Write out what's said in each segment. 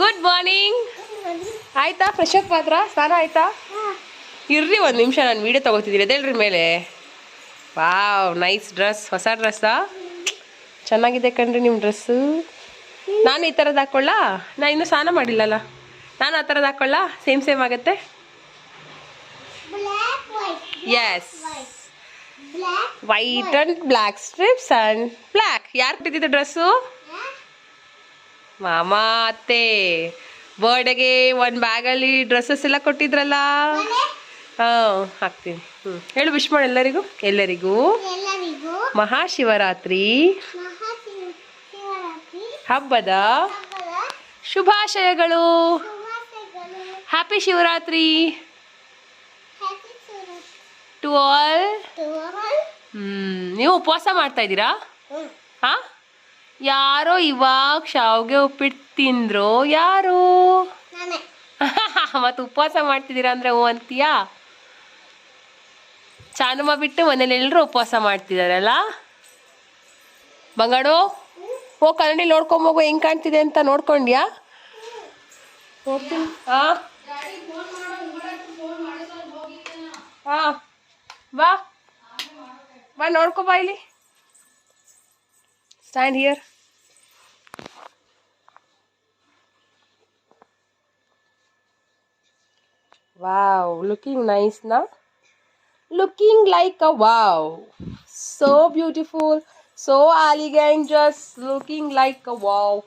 Good morning ಆಯ್ತಾ fresh up ಮಾತ್ರ? ಸ್ನಾನ ಆಯ್ತಾ? ಇರ್ರಿ ಒಂದು ನಿಮಿಷ ನಾನು ವೀಡಿಯೋ ತಗೋತಿದ್ದೀನಿ. ಅದೇಳ್ರಿ ಮೇಲೆ. ವಾವ್ ನೈಸ್ ಡ್ರೆಸ್ ಹೊಸ ಡ್ರೆಸ್ಸಾ ಚೆನ್ನಾಗಿದೆ ಕಣ್ರಿ ನಿಮ್ಮ ಡ್ರೆಸ್ಸು ನಾನು ಈ ಥರದ್ದು ಹಾಕ್ಕೊಳ್ಳಾ ನಾನು ಇನ್ನೂ ಸ್ನಾನ ಮಾಡಿಲ್ಲಲ್ಲ. ನಾನು ಆ ಥರದ್ದು ಹಾಕ್ಕೊಳ್ಳ ಸೇಮ್ ಸೇಮ್ ಆಗುತ್ತೆ? Yes white and black stripes and black ಯಾರು ಕೊಟ್ಟಿದ್ದು ಡ್ರೆಸ್ಸು ಮಾಮ ಅತ್ತೆ ಬರ್ಡೇಗೆ ಒಂದು ಬ್ಯಾಗಲ್ಲಿ ಡ್ರೆಸ್ಸಸ್ ಎಲ್ಲ ಕೊಟ್ಟಿದ್ರಲ್ಲ? ಹಾಂ ಹಾಕ್ತೀನಿ. ಹ್ಞೂ ಹೇಳು ವಿಶ್ ಮಾಡಿ ಎಲ್ಲರಿಗೂ? ಎಲ್ಲರಿಗೂ? ಮಹಾಶಿವರಾತ್ರಿ. ಮಹಾಶಿವ ಹಬ್ಬದ ಶುಭಾಶಯಗಳು. Happy Shivaratri. To all to all hmm ನೀವು ಉಪವಾಸ ಮಾಡ್ತಾ ಇದ್ದೀರಾ? ಹಾ? ಯಾರೋ ಇವಾಗ ಶಾವ್ಗೆ ಉಪ್ಪಿಟ್ಟು ತಿಂದ್ರು ಯಾರು? ಮತ್ತೆ ಉಪವಾಸ ಮಾಡ್ತಿದ್ದೀರಾ ಅಂದ್ರೆ ಓ ಅಂತೀಯಾ? ಚಾನುಮ ಬಿಟ್ಟು ಮನೇಲಿ ಎಲ್ಲರೂ ಉಪವಾಸ ಮಾಡ್ತಿದಾರಲ್ಲ? ಬಂಗಾಡು ಓ ಕನ್ನಡಿ ನೋಡ್ಕೊಂಬೋಗು ಹೆಂಗ್ ಕಾಣ್ತಿದೆ ಅಂತ ನೋಡ್ಕೊಂಡ್ಯಾ? ಬಾ. ಬಾ ನೋಡ್ಕೊ ಬಾ ಇಲ್ಲಿ. Stand here wow looking nice ನಾ looking like a wow so beautiful so elegant just looking like a wow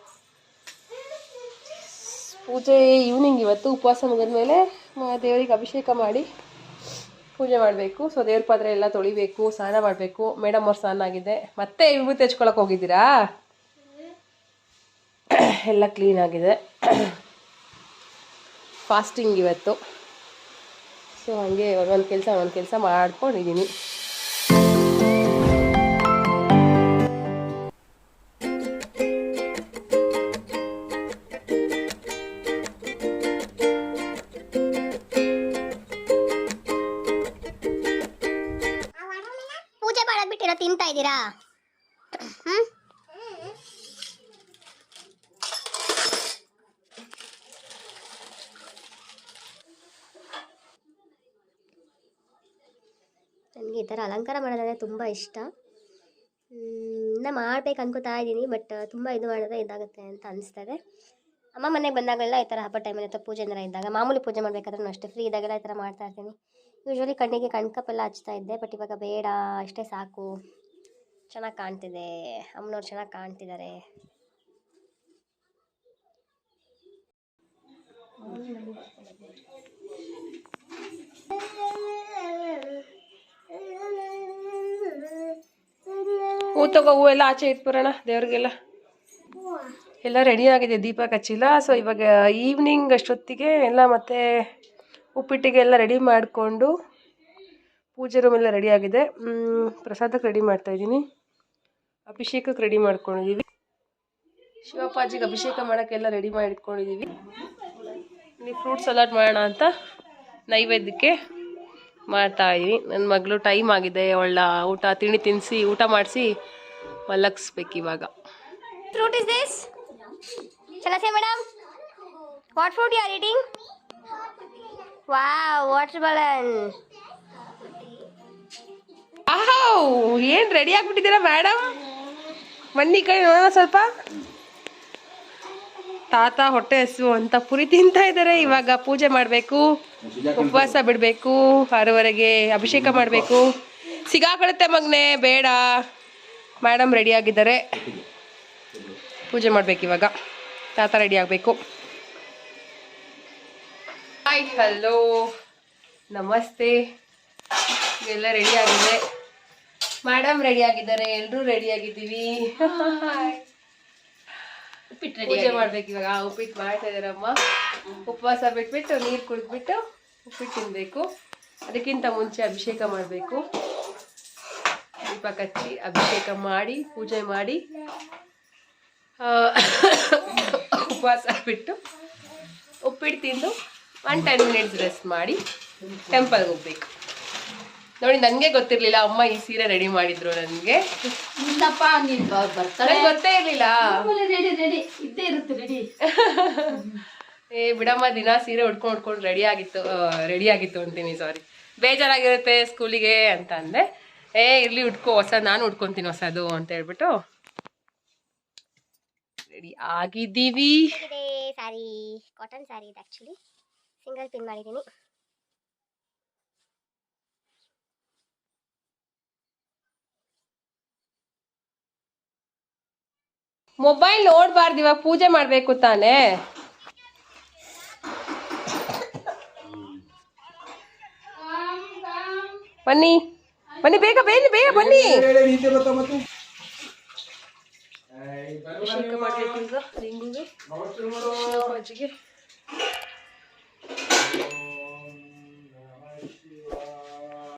ಪೂಜೆ ಈವ್ನಿಂಗ್ ಇವತ್ತು ಉಪವಾಸ ಮುಗಿದ್ಮೇಲೆ ಮ- ದೇವರಿಗೆ ಅಭಿಷೇಕ ಮಾಡಿ. ಪೂಜೆ ಮಾಡಬೇಕು. ಸೊ ದೇವ್ರ ಪಾತ್ರೆ ಎಲ್ಲ ತೊಳಿಬೇಕು, ಸ್ನಾನ ಮಾಡಬೇಕು. ಮೇಡಮ್ ಅವ್ರು ಸ್ನಾನ ಆಗಿದೆ ಮತ್ತೆ ವಿಭೂತಿ ಹಚ್ಕೊಳಕ್ಕೆ ಹೋಗಿದ್ದೀರಾ? ಎಲ್ಲ ಕ್ಲೀನ್ ಆಗಿದೆ. ಫಾಸ್ಟಿಂಗ್ ಇವತ್ತು. ಸೊ ಹಾಗೆ ಒಂದೊಂದು ಕೆಲಸ ಒಂದೊಂದು ಕೆಲಸ ಮಾಡ್ಕೊಂಡಿದ್ದೀನಿ ಮಾಡಕ್ ತಿಂತಾ ಇದ್ದೀರಾ? ನನಗೆ ಈ ಥರ ಅಲಂಕಾರ ಮಾಡೋದಂದರೆ ತುಂಬ ಇಷ್ಟ. ಇನ್ನು ಮಾಡ್ಬೇಕು ಅನ್ಕೋತಾ ಇದ್ದೀನಿ, ಬಟ್ ತುಂಬ ಇದು ಮಾಡಿದ್ರೆ ಇದಾಗುತ್ತೆ ಅಂತ ಅನಿಸ್ತದೆ. ಅಮ್ಮ ಮನೆಗೆ ಬಂದಾಗಲೆಲ್ಲ ಈ ಥರ ಹಬ್ಬ ಟೈಮಲ್ಲಿ ಅಥವಾ ಪೂಜೆ ಏನಾರ ಇದ್ದಾಗ, ಮಾಮೂಲಿ ಪೂಜೆ ಮಾಡಬೇಕಾದ್ರೂ ಅಷ್ಟೇ ಫ್ರೀ ಇದ್ದಾಗೆಲ್ಲ ಈ ಥರ ಮಾಡ್ತಾ ಇರ್ತೀನಿ. ಯೂಶ್ವಲಿ ಕಣ್ಣಿಗೆ ಕಣ್ಕಪ್ಪೆಲ್ಲ ಹಚ್ತಾ ಇದ್ದೆ ಬಟ್ ಇವಾಗ ಬೇಡ, ಅಷ್ಟೇ ಸಾಕು. ಚೆನ್ನಾಗಿ ಕಾಣ್ತಿದೆ. ಅಮ್ಮನವ್ರು ಚೆನ್ನಾಗಿ ಕಾಣ್ತಿದ್ದಾರೆ. ಹೂ ತಗೋ, ಹೂ ಎಲ್ಲ ಆಚೆ ಇಟ್ಬಿಡೋಣ, ದೇವ್ರಿಗೆಲ್ಲ. ಎಲ್ಲ ರೆಡಿ ಆಗಿದೆ ದೀಪ ಕಚ್ಚಿಲ್ಲ ಸೊ ಇವಾಗ ಈವ್ನಿಂಗ್ ಅಷ್ಟೊತ್ತಿಗೆ ಎಲ್ಲ ಮತ್ತೆ ಉಪ್ಪಿಟ್ಟಿಗೆ ಎಲ್ಲ ರೆಡಿ ಮಾಡಿಕೊಂಡು ಪೂಜೆ ರೂಮೆಲ್ಲ ಎಲ್ಲ ರೆಡಿ ಆಗಿದೆ. ಪ್ರಸಾದಕ್ಕೆ ರೆಡಿ ಮಾಡ್ತಾ ಇದ್ದೀನಿ. ಅಭಿಷೇಕಕ್ಕೆ ರೆಡಿ ಮಾಡ್ಕೊಂಡಿದ್ದೀವಿ ಶಿವಪ್ಪಾಜಿಗೆ ಅಭಿಷೇಕ ಮಾಡೋಕ್ಕೆಲ್ಲ ರೆಡಿ ಮಾಡಿ ಇಟ್ಕೊಂಡಿದ್ದೀವಿ ಇಲ್ಲಿ ಫ್ರೂಟ್ ಸಲಾಡ್ ಮಾಡೋಣ ಅಂತ ನೈವೇದ್ಯಕ್ಕೆ ಮಾಡ್ತಾ ಇದೀನಿ ನನ್ನ ಮಗಳು ಟೈಮ್ ಆಗಿದೆ. ಒಳ್ಳೆ ಊಟ, ತಿಂಡಿ ತಿನ್ನಿಸಿ ಊಟ ಮಾಡಿಸಿ ಮಲಗಿಸ್ಬೇಕು ಇವಾಗ. Fruit is this madam what fruit you are eating wow watermelon ಆಹೋ, ಏನ್ ರೆಡಿ ಆಗ್ಬಿಟ್ಟಿದ್ದೀರಾ ಮೇಡಮ್ ಬನ್ನಿ ಕೈ ನೋಡೋಣ ಸ್ವಲ್ಪ. ತಾತ ಹೊಟ್ಟೆ ಹಸು ಅಂತ ಪುರಿ ತಿಂತಾ ಇದ್ದಾರೆ, ಇವಾಗ ಪೂಜೆ ಮಾಡಬೇಕು. ಉಪವಾಸ ಬಿಡಬೇಕು, ಆರವರೆಗೆ ಅಭಿಷೇಕ ಮಾಡಬೇಕು. ಸಿಗಾಕೊಳುತ್ತೆ ಮಗ್ನೆ, ಬೇಡ. ಮೇಡಮ್ ರೆಡಿ ಆಗಿದ್ದಾರೆ. ಪೂಜೆ ಮಾಡ್ಬೇಕು ಇವಾಗ. ತಾತ ರೆಡಿ ಆಗಬೇಕು. ಹಾಯ್ ಹಲೋ ನಮಸ್ತೆ. ಎಲ್ಲ ರೆಡಿ ಆಗಿದೆ? ಮೇಡಮ್ ರೆಡಿ ಆಗಿದ್ದಾರೆ. ಎಲ್ಲರೂ ರೆಡಿ ಆಗಿದ್ದೀವಿ. ಉಪ್ಪಿಟ್ಟು ಪೂಜೆ ಮಾಡ್ಬೇಕು ಇವಾಗ. ಉಪ್ಪಿಟ್ಟು ಮಾಡ್ತಾ ಇದಾರಮ್ಮ ಉಪವಾಸ ಬಿಟ್ಬಿಟ್ಟು ನೀರು ಕುಡಿದ್ಬಿಟ್ಟು ಉಪ್ಪಿಟ್ಟು ತಿನ್ಬೇಕು. ಅದಕ್ಕಿಂತ ಮುಂಚೆ ಅಭಿಷೇಕ ಮಾಡಬೇಕು. ದೀಪ ಕಚ್ಚಿ ಅಭಿಷೇಕ ಮಾಡಿ ಪೂಜೆ ಮಾಡಿ ಉಪವಾಸ ಬಿಟ್ಟು ಉಪ್ಪಿಟ್ಟು ತಿಂದು ಒನ್ ಟೆನ್ ಮಿನಿಟ್ಸ್ ರೆಸ್ಟ್ ಮಾಡಿ ಟೆಂಪಲ್ಗೆ ಹೋಗ್ಬೇಕು. ನೋಡಿ ನನಗೆ ಗೊತ್ತಿರಲಿಲ್ಲ ಅಮ್ಮ ಈ ಸೀರೆ ರೆಡಿ ಮಾಡಿದ್ರು ನನಗೆ ಇಲ್ಲಪ್ಪ ನೀನ್ ಬರ್ತಾಳೆ. ಗೊತ್ತೇ ಇರಲಿಲ್ಲ. ರೆಡಿ ರೆಡಿ ಇದ್ದೇ ಇರುತ್ತೆ ಏ ಬಿಡಮ್ಮ ದಿನ ಸೀರೆ ಉಡ್ಕೊಂಡು ಉಡ್ಕೊಂಡು ರೆಡಿ ಆಗಿತ್ತು ರೆಡಿ ಆಗಿತ್ತು ಅಂತೀನಿ ಸಾರಿ ಬೇಜಾರಾಗಿರುತ್ತೆ ಸ್ಕೂಲಿಗೆ ಅಂತ ಅಂದೆ. ಏ ಇರಲಿ ಉಟ್ಕೋ ಹೊಸ ನಾನು ಉಟ್ಕೊಂತೀನಿ ಹೊಸದು ಅಂತ ಹೇಳ್ಬಿಟ್ಟು. ರೆಡಿ ಆಗಿದ್ದೀವಿ. ಸಾರಿ ಕಾಟನ್ ಸ್ಯಾರಿ ಇದೆ ಆ್ಯಕ್ಚುಲಿ ಸಿಂಗಲ್ ಪಿನ್ ಮಾಡಿದ್ದೀನಿ ಮೊಬೈಲ್ ನೋಡ್ಬಾರ್ದು ಇವಾಗ ಪೂಜೆ ಮಾಡ್ಬೇಕು ತಾನೇ? ಬನ್ನಿ. ಬನ್ನಿ ಬೇಗ ಬೇಗ ಬೇಗ ಬನ್ನಿ. ಅಭಿಷೇಕ